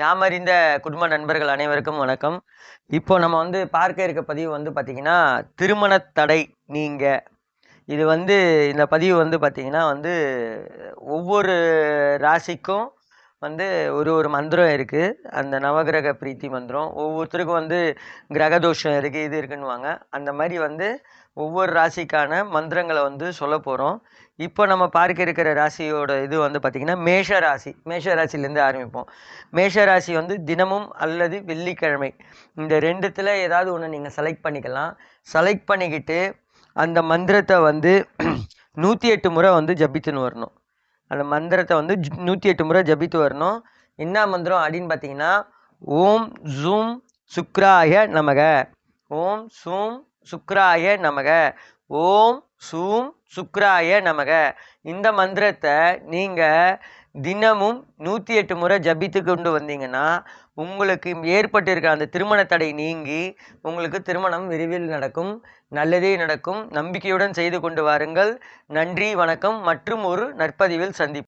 யாமறிந்த குடும்ப நண்பர்கள் அனைவருக்கும் வணக்கம். இப்போ நம்ம வந்து பார்க்க இருக்க பதிவு வந்து பார்த்திங்கன்னா திருமணத் தடை நீங்க. இது வந்து இந்த பதிவு வந்து பார்த்திங்கன்னா வந்து ஒவ்வொரு ராசிக்கும் வந்து ஒரு ஒரு மந்திரம் இருக்குது அந்த நவகிரக பிரீத்தி மந்திரம். ஒவ்வொருத்தருக்கும் வந்து கிரகதோஷம் இருக்குது இது இருக்குன்னுவாங்க. அந்த மாதிரி வந்து ஒவ்வொரு ராசிக்கான மந்திரங்களை வந்து சொல்ல போகிறோம் இப்போ நம்ம பார்க்க இருக்கிற ராசியோட இது வந்து பார்த்திங்கன்னா மேஷ ராசி. மேஷ ராசிலேருந்து ஆரம்பிப்போம். மேஷ ராசி வந்து தினமும் அல்லது வெள்ளிக்கிழமை. இந்த ரெண்டுத்தில் ஏதாவது ஒன்று நீங்கள் செலக்ட் பண்ணிக்கலாம். செலக்ட் பண்ணிக்கிட்டு அந்த மந்திரத்தை வந்து நூற்றி எட்டு முறை வந்து ஜபித்துன்னு வரணும். அந்த மந்திரத்தை வந்து நூற்றி எட்டு முறை ஜபித்து வரணும். என்ன மந்திரம் அப்படின்னு பார்த்தீங்கன்னா ஓம் ஜூம் சுக்ராய நமக. ஓம் சூம் சுக்ராய நமக. ஓம் சூம் சுக்ராய நமக. இந்த மந்திரத்தை நீங்கள் தினமும் நூற்றி எட்டு முறை ஜபித்து கொண்டு வந்தீங்கன்னா உங்களுக்கு ஏற்பட்டிருக்க அந்த திருமண தடை நீங்கி உங்களுக்கு திருமணம் விரைவில் நடக்கும். நல்லதே நடக்கும். நம்பிக்கையுடன் செய்து கொண்டு வாருங்கள். நன்றி வணக்கம். மற்றும் ஒரு நற்பதிவில் சந்திப்போம்.